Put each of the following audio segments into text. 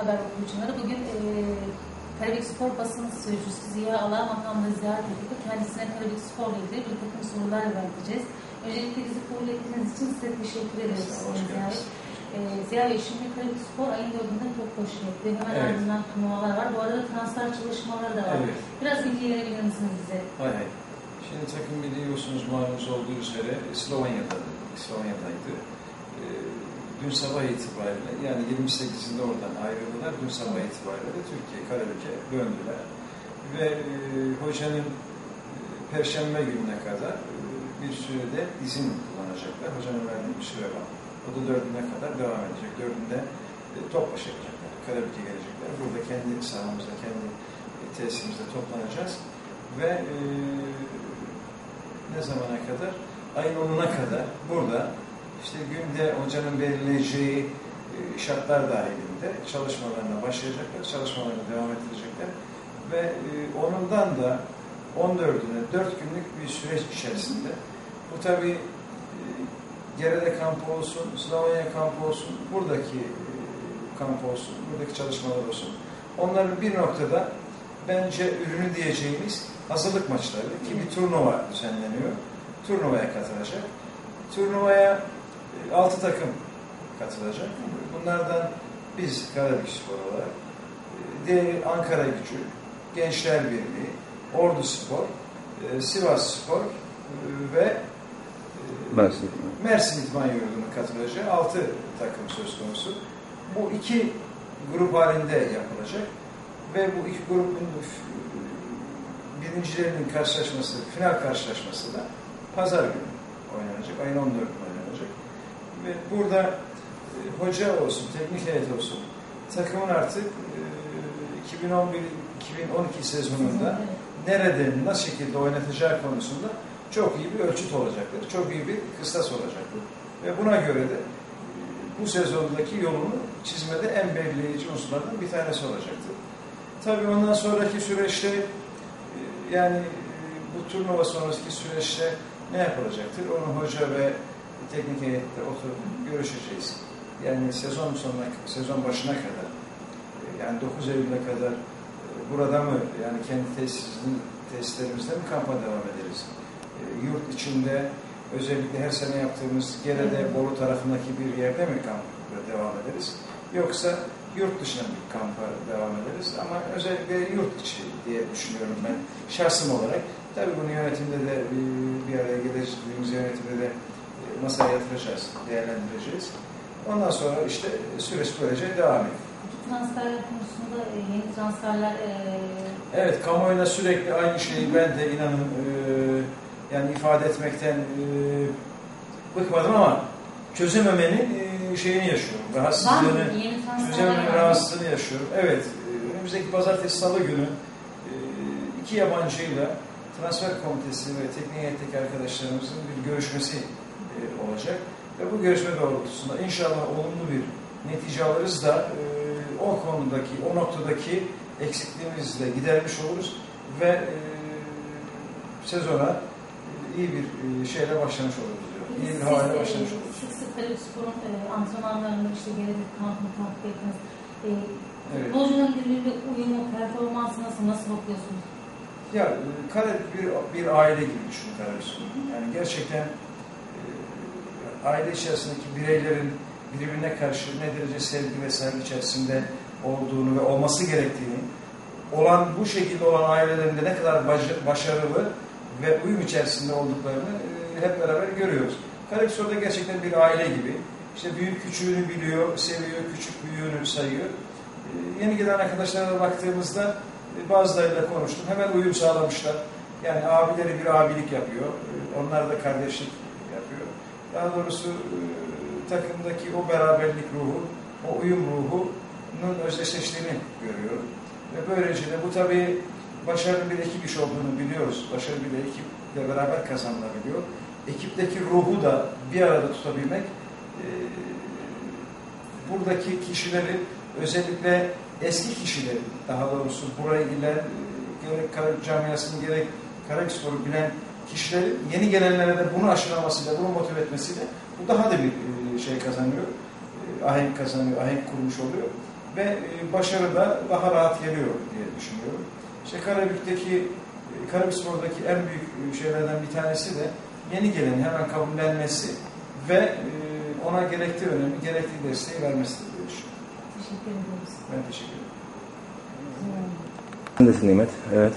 haber okuyucuları. Bugün e, Karabük Spor basın sözcüsü Ziya Ala makamını ziyaret edildi. Kendisine Karabük Spor'la ilgili bir takım sorular vereceğiz. Öncelikle bizi kabul ettiğiniz için size teşekkür ederiz. Hoş Ziya. E, Ziya Bey, şimdi Karabük Spor ayın dördünde top başı etti. Hemen Evet. ardından turnuvalar var. Bu arada transfer çalışmaları da var. Evet. Biraz bilgi verebilir misiniz bize? Hay hay. Şimdi takım biliyorsunuz malumunuz olduğu üzere Slovanya'da, Slovanya'daydı. Ee, dün sabah itibariyle yani 28'inde oradan ayrıldılar. Dün sabah itibariyle de Türkiye, Karabük'e döndüler. Ve e, hocanın e, Perşembe gününe kadar e, bir sürede izin kullanacaklar. Hocanın verdiği bir süre var. O da dördüne kadar devam edecek. Dördünde e, top başı yapacaklar. Karabük'e gelecekler. Burada kendi sahamızda, kendi e, tesisimizde toplanacağız. Ve e, ne zamana kadar? Ayın 10'una kadar burada işte günde hocanın belirleyeceği e, şartlar dahilinde çalışmalarına başlayacaklar, çalışmalarına devam ettirecekler ve e, onundan da 14'üne 4 günlük bir süreç içerisinde bu tabi e, Gerede kampı olsun, Slovenya kampı olsun, buradaki e, kamp olsun, buradaki çalışmalar olsun. Onların bir noktada bence ürünü diyeceğimiz hazırlık maçları ki bir turnuva düzenleniyor. Turnuvaya katılacak. Turnuvaya 6 takım katılacak. Bunlardan biz Karabük Spor olarak, e, diğeri Ankara Gücü, Gençler Birliği, Ordu Spor, e, Sivas Spor e, ve Mersin. Mersin İdman Yurdu'nun katılacağı 6 takım söz konusu. Bu iki grup halinde yapılacak ve bu iki grubun birincilerinin karşılaşması, final karşılaşması da pazar günü oynanacak. Ayın 14'ünde oynanacak. Ve burada e, hoca olsun, teknik heyet olsun takımın artık e, 2011-2012 sezonunda nerede, nasıl şekilde oynatacağı konusunda çok iyi bir ölçüt olacaktır. Çok iyi bir kıstas olacaktır. Ve buna göre de e, bu sezondaki yolunu çizmede en belirleyici unsurlardan bir tanesi olacaktır. Tabii ondan sonraki süreçte e, yani e, bu turnuva sonraki süreçte ne yapılacaktır? Onu hoca ve teknik heyette oturup görüşeceğiz. Yani sezon sonuna, sezon başına kadar e, yani 9 Eylül'e kadar e, burada mı yani kendi tesisinin tesislerimizde mi kampa devam ederiz? E, Yurt içinde özellikle her sene yaptığımız Gerede Bolu tarafındaki bir yerde mi kampa devam ederiz? Yoksa yurt dışına bir kampa devam ederiz ama özellikle yurt içi diye düşünüyorum ben şahsım olarak. Tabii bunu yönetimde de bir araya geleceğimiz yönetimde de masaya yatıracağız, değerlendireceğiz. Ondan sonra işte süreç böylece devam ediyor. Transferler konusunda e, yeni transferler e, Evet, kamuoyuna sürekli aynı şeyi ben de inanın e, yani ifade etmekten e, bıkmadım ama çözememenin e, şeyini yaşıyorum. Rahatsızlığını, çözememenin rahatsızlığını yaşıyorum. Evet, e, önümüzdeki pazartesi salı günü e, iki yabancıyla transfer komitesi ve teknik heyetteki arkadaşlarımızın bir görüşmesi e, olacak. Ve bu görüşme doğrultusunda inşallah olumlu bir netice alırız da e, o konudaki, o noktadaki eksikliğimizi de gidermiş oluruz ve e, sezona e, iyi bir şeyle başlamış oluruz diyor. İyi bir havayla Siz, başlamış oluruz. Sık sık Karabükspor'un e, antrenmanlarında işte gelecek kampını takip ettiniz. E, Evet. Futbolcunun birbiriyle uyumu, performansı nasıl, nasıl bakıyorsunuz? Ya Karabük bir, bir aile gibi düşün Karabükspor. Yani gerçekten aile içerisindeki bireylerin birbirine karşı ne derece sevgi ve saygı içerisinde olduğunu ve olması gerektiğini, olan bu şekilde olan ailelerinde ne kadar baş- başarılı ve uyum içerisinde olduklarını e, hep beraber görüyoruz. Karabükspor'da gerçekten bir aile gibi. İşte büyük küçüğünü biliyor, seviyor, küçük büyüğünü sayıyor. E, yeni gelen arkadaşlara da baktığımızda e, bazılarıyla konuştum. Hemen uyum sağlamışlar. Yani abileri bir abilik yapıyor. Onlar da kardeşlik. Daha doğrusu e, takımdaki o beraberlik ruhu, o uyum ruhunun özdeşleştiğini görüyorum. Ve böylece de bu tabii başarılı bir ekip iş olduğunu biliyoruz. Başarılı bir ekiple beraber kazanılabiliyor. Ekipteki ruhu da bir arada tutabilmek e, buradaki kişileri özellikle eski kişileri daha doğrusu buraya gelen gerek Karabük camiasını gerek Karabükspor'u bilen kişilerin yeni gelenlere de bunu aşılamasıyla, bunu motive etmesiyle bu daha da bir e, şey kazanıyor. E, Ahenk kazanıyor, ahenk kurmuş oluyor. ve e, başarı da daha rahat geliyor diye düşünüyorum. İşte Karabük'teki, Karabükspor'daki en büyük şeylerden bir tanesi de yeni gelenin hemen kabullenmesi ve ona gerekli önemi, gerekli desteği vermesidir diye düşünüyorum. Teşekkür ediyoruz. Ben teşekkür ederim. Nesin Nimet? Evet.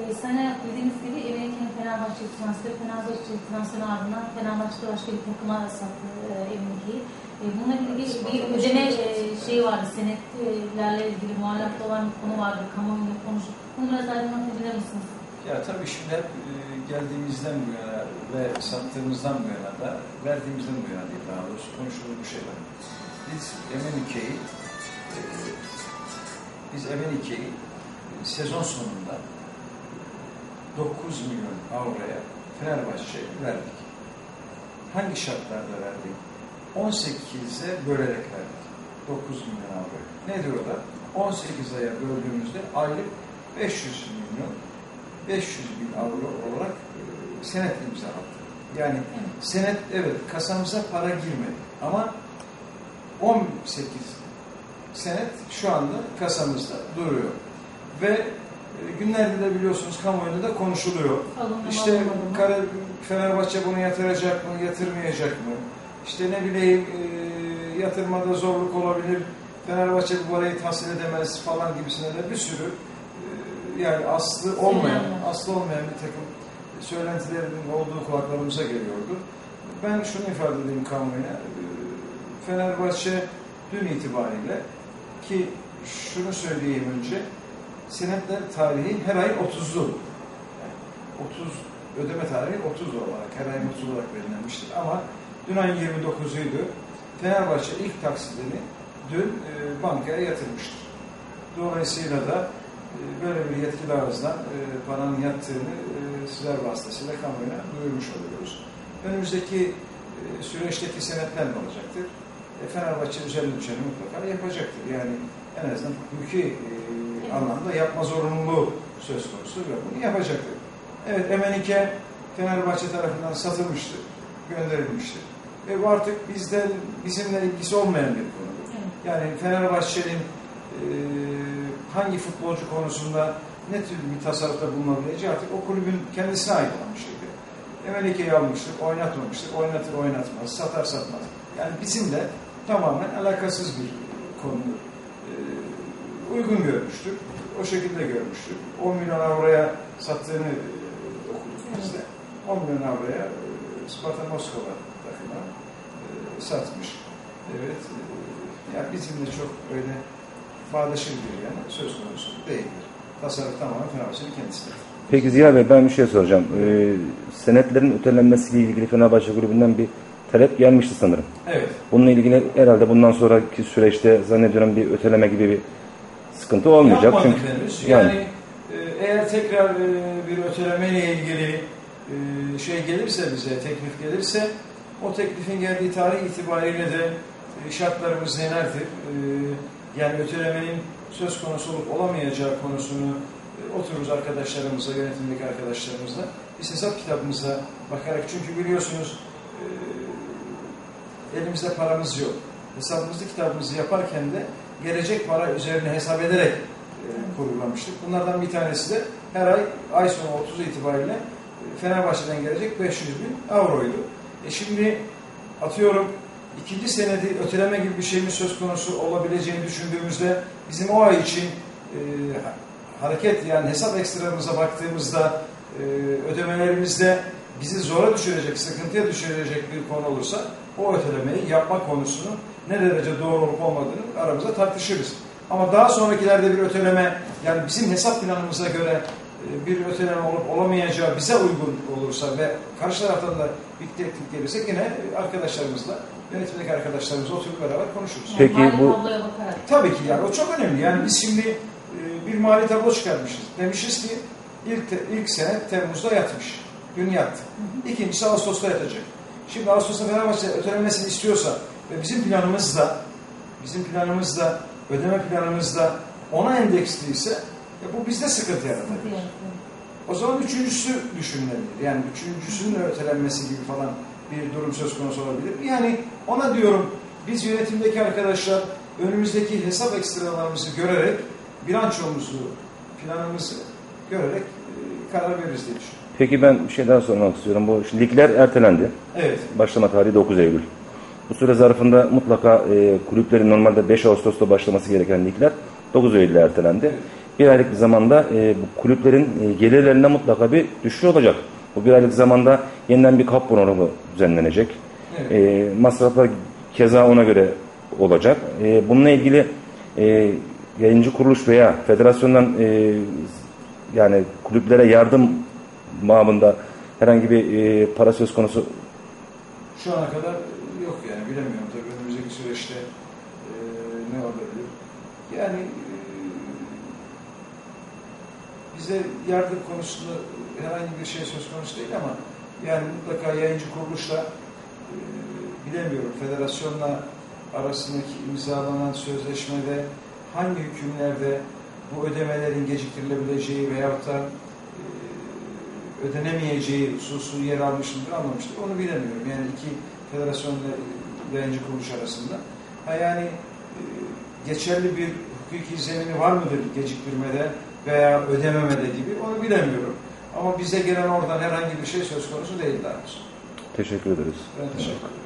Ee, Sana bildiğiniz gibi Emenike'nin Fenerbahçe transferi, Fenerbahçe transferi ardından Fenerbahçe başka bir takıma sattı e, Emenike'yi. E, bununla ilgili bir ödeme e, şeyi vardı, senetlerle ilgili muallakta olan bir konu vardı, kamuoyuyla konuşup. Bunu biraz aydınlatabilir misiniz? Ya tabii şimdi hep e, geldiğimizden bu yana ve sattığımızdan bu yana da verdiğimizden bu yana değil daha doğrusu konuşulur bu şeyler. Biz Emenike'yi e, biz Emenike'yi e, sezon sonunda 9 milyon avroya Fenerbahçe verdik. Hangi şartlarda verdik? 18'e bölerek verdik. 9 milyon avro. Nedir o da? 18 aya böldüğümüzde aylık 500 milyon 500 bin avro olarak e, senet imzalattı. Yani senet evet kasamıza para girmedi ama 18 senet şu anda kasamızda duruyor. Ve günlerde de biliyorsunuz kamuoyunda da konuşuluyor. Alındı mı, İşte alınmadı mı? Kara, Fenerbahçe bunu yatıracak mı, yatırmayacak mı? İşte ne bileyim e, yatırmada zorluk olabilir, Fenerbahçe bu parayı tahsil edemez falan gibisine de bir sürü e, yani aslı olmayan, aslı olmayan bir takım söylentilerin olduğu kulaklarımıza geliyordu. Ben şunu ifade edeyim kamuoyuna. e, Fenerbahçe dün itibariyle ki şunu söyleyeyim önce senetler tarihi her ay 30'lu. Yani 30 ödeme tarihi 30 olarak her ay 30 olarak belirlenmiştir. Ama dün ayın 29'uydu. Fenerbahçe ilk taksidini dün e, bankaya yatırmıştır. Dolayısıyla da e, böyle bir yetkili ağızdan e, paranın yattığını e, sizler vasıtasıyla kamuoyuna duyurmuş oluyoruz. Önümüzdeki e, süreçteki senetler ne olacaktır? E, Fenerbahçe üzerine düşeni mutlaka yapacaktır. Yani en azından hukuki e. anlamda yapma zorunluluğu söz konusu ve bunu yapacaktır. Evet Emenike Fenerbahçe tarafından satılmıştır, gönderilmiştir. Ve bu artık bizden, bizimle ilgisi olmayan bir. Evet. Yani Fenerbahçe'nin e, hangi futbolcu konusunda ne tür bir tasarrufta bulunabileceği artık o kulübün kendisine ait olan bir şeydir. Emelike'yi almıştır, oynatmamıştır, oynatır oynatmaz, satar satmaz. Yani bizimle tamamen alakasız bir konudur. Uygun görmüştür, o şekilde görmüştür. 10 milyon avroya sattığını e, okuduk biz de. 10 milyon avroya Sparta Moskova takımına e, satmış. Evet, e, yani bizimle çok öyle bağdaşır bir yanı söz konusu değildir. Tasarruf tamamen Fenerbahçe'nin kendisidir. Peki Ziya Bey ben bir şey soracağım. Ee, senetlerin ötelenmesiyle ilgili Fenerbahçe grubundan bir talep gelmişti sanırım. Evet. Bununla ilgili herhalde bundan sonraki süreçte zannediyorum bir öteleme gibi bir sıkıntı olmayacak. Yapmadık Çünkü henüz. yani- Yani, e, eğer tekrar e, bir ötelemeyle ilgili e, şey gelirse bize, teklif gelirse o teklifin geldiği tarih itibariyle de şartlarımız nelerdir? E, yani ötelemenin söz konusu olup olamayacağı konusunu otururuz arkadaşlarımızla, yönetimdeki arkadaşlarımızla. Biz hesap kitabımıza bakarak çünkü biliyorsunuz elimizde paramız yok. Hesabımızı kitabımızı yaparken de gelecek para üzerine hesap ederek e, kurgulamıştık. Bunlardan bir tanesi de her ay ay sonu 30 itibariyle e, Fenerbahçe'den gelecek 500 bin avroydu. E şimdi atıyorum ikinci senedi öteleme gibi bir şeyin söz konusu olabileceğini düşündüğümüzde bizim o ay için e, hareket yani hesap ekstramıza baktığımızda e, ödemelerimizde bizi zora düşürecek, sıkıntıya düşürecek bir konu olursa o ötelemeyi yapma konusunu ne derece doğru olup olmadığını aramızda tartışırız. Ama daha sonrakilerde bir öteleme yani bizim hesap planımıza göre e, bir öteleme olup olamayacağı bize uygun olursa ve karşı taraftan da bir teklif gelirse yine arkadaşlarımızla, yönetimdeki arkadaşlarımızla oturup beraber konuşuruz. Yani Peki mali bu- tabloya bakarak. Tabii ki yani o çok önemli. Yani biz şimdi e, bir mali tablo çıkarmışız. Demişiz ki ilk, te- ilk sene Temmuz'da yatmış. Dün yattı. İkincisi Ağustos'ta yatacak. Şimdi Ağustos'ta Fenerbahçe ötelemesini istiyorsa ve bizim planımızda bizim planımızda ödeme planımızda ona endeksliyse e, bu bizde sıkıntı yaratıyor. O zaman üçüncüsü düşünülebilir. Yani üçüncüsünün ötelenmesi gibi falan bir durum söz konusu olabilir. Yani ona diyorum biz yönetimdeki arkadaşlar önümüzdeki hesap ekstralarımızı görerek, bilançomuzu, planımızı görerek e, karar veririz diye düşünüyorum. Peki ben bir şey daha sormak istiyorum. Bu şimdi ligler ertelendi. Evet. Başlama tarihi 9 Eylül. Bu süre zarfında mutlaka e, kulüplerin normalde 5 Ağustos'ta başlaması gereken ligler 9 Eylül'e ertelendi. Bir aylık bir zamanda e, bu kulüplerin e, gelirlerinde mutlaka bir düşüş olacak. Bu bir aylık zamanda yeniden bir kap programı düzenlenecek. Evet. E, masraflar keza ona göre olacak. E, bununla ilgili e, yayıncı kuruluş veya federasyondan e, yani kulüplere yardım babında herhangi bir e, para söz konusu Şu ana kadar yok yani bilemiyorum tabii önümüzdeki süreçte e, ne olabilir. Yani e, bize yardım konusunda herhangi bir şey söz konusu değil ama yani mutlaka yayıncı kuruluşla e, bilemiyorum federasyonla arasındaki imzalanan sözleşmede hangi hükümlerde bu ödemelerin geciktirilebileceği veyahut da e, ödenemeyeceği hususu yer almış mıdır almamıştır. Onu bilemiyorum. Yani iki federasyon ve yayıncı kuruluş arasında. Ha yani e, geçerli bir hukuki zemini var mıdır geciktirmede veya ödememede gibi onu bilemiyorum. Ama bize gelen oradan herhangi bir şey söz konusu değil daha teşekkür ederiz. Ben teşekkür ederim.